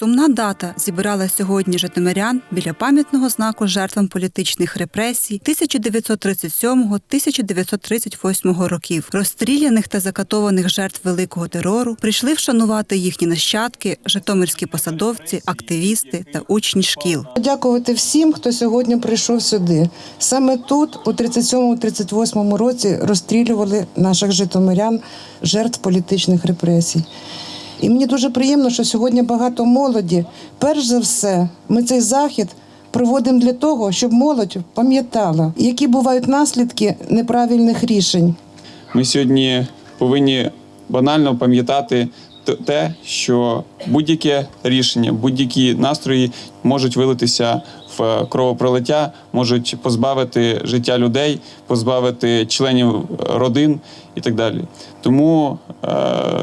Сумна дата зібрала сьогодні житомирян біля пам'ятного знаку жертвам політичних репресій 1937-1938 років. Розстріляних та закатованих жертв великого терору прийшли вшанувати їхні нащадки, житомирські посадовці, активісти та учні шкіл. Дякувати всім, хто сьогодні прийшов сюди. Саме тут, у 37-38 році, розстрілювали наших житомирян, жертв політичних репресій. І мені дуже приємно, що сьогодні багато молоді. Перш за все, ми цей захід проводимо для того, щоб молодь пам'ятала, які бувають наслідки неправильних рішень. Ми сьогодні повинні банально пам'ятати те, що будь-яке рішення, будь-які настрої можуть вилитися в кровопролиття, можуть позбавити життя людей, позбавити членів родин і так далі. Тому е,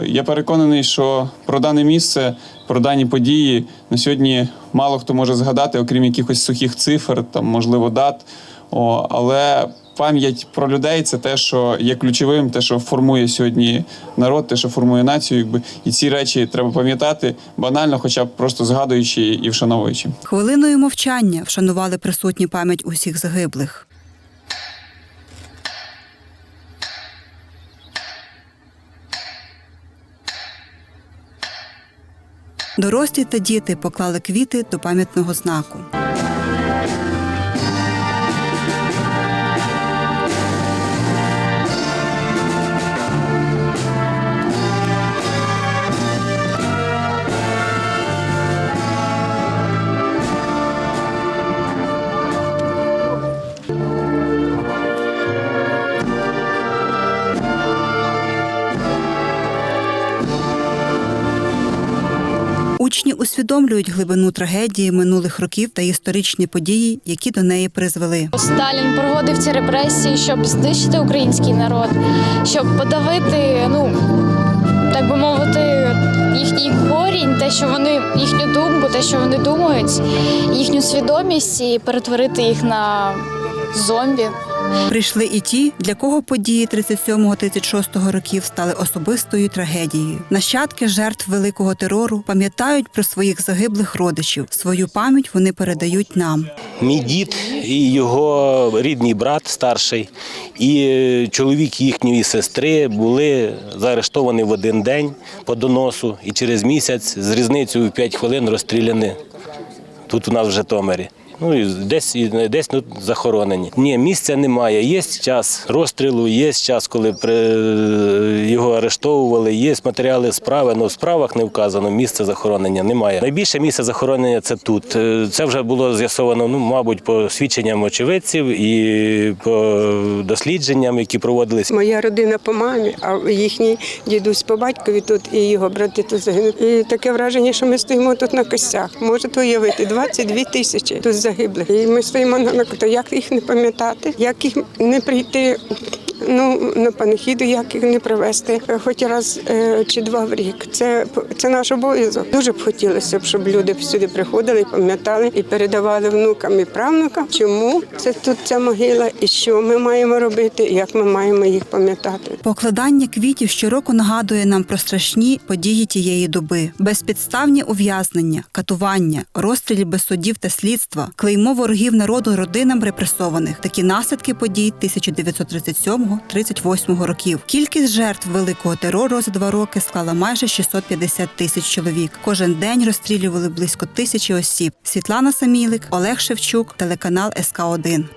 я переконаний, що про дане місце, про дані події на сьогодні мало хто може згадати, окрім якихось сухих цифр, там можливо дат. О, але пам'ять про людей це те, що є ключовим, те, що формує сьогодні народ, те, що формує націю. Якби і ці речі треба пам'ятати банально, хоча б просто згадуючи і вшановуючи. Хвилиною мовчання вшанували присутні пам'ять усіх загиблих. Дорослі та діти поклали квіти до пам'ятного знаку. Усвідомлюють глибину трагедії минулих років та історичні події, які до неї призвели. Сталін проводив ці репресії, щоб знищити український народ, щоб подавити, ну так би мовити, їхній корінь, те, що вони їхню думку, те, що вони думають, їхню свідомість і перетворити їх на зомбі. Прийшли і ті, для кого події 37-36 років стали особистою трагедією. Нащадки жертв великого терору пам'ятають про своїх загиблих родичів. Свою пам'ять вони передають нам. Мій дід і його рідний брат старший, і е, чоловік їхньої сестри були заарештовані в один день по доносу, і через місяць з різницею в 5 хвилин розстріляні тут у нас в Житомирі. Ну і десь і десь тут захоронені. Ні, місця немає. Є час розстрілу, є час, коли при, його арештовували, є матеріали справи, але в справах не вказано, місце захоронення немає. Найбільше місце захоронення це тут. Е, Це вже було з'ясовано, ну, мабуть, по свідченням очевидців і по дослідженням, які проводились. Моя родина по мамі, а їхній дідусь по батькові тут і його брати тут загинули. І таке враження, що ми стоїмо тут на костях. Можете уявити, 22 тисячі тут загиблих. І ми стоїмо на то як їх не пам'ятати, як їх не прийти. Ну на панихіду, як їх не привезти, хоч раз е, чи два в рік. Це це наш обов'язок. Дуже б хотілося б, щоб люди сюди приходили, пам'ятали і передавали внукам і правнукам, чому це тут ця могила, і що ми маємо робити, як ми маємо їх пам'ятати. Покладання квітів щороку нагадує нам про страшні події тієї доби: безпідставні ув'язнення, катування, розстріли без судів та слідства, клеймо ворогів народу родинам репресованих. Такі наслідки подій 1937-38 років. Кількість жертв великого терору за два роки склала майже 650 тисяч чоловік. Кожен день розстрілювали близько тисячі осіб. Світлана Самілик, Олег Шевчук, телеканал СК 1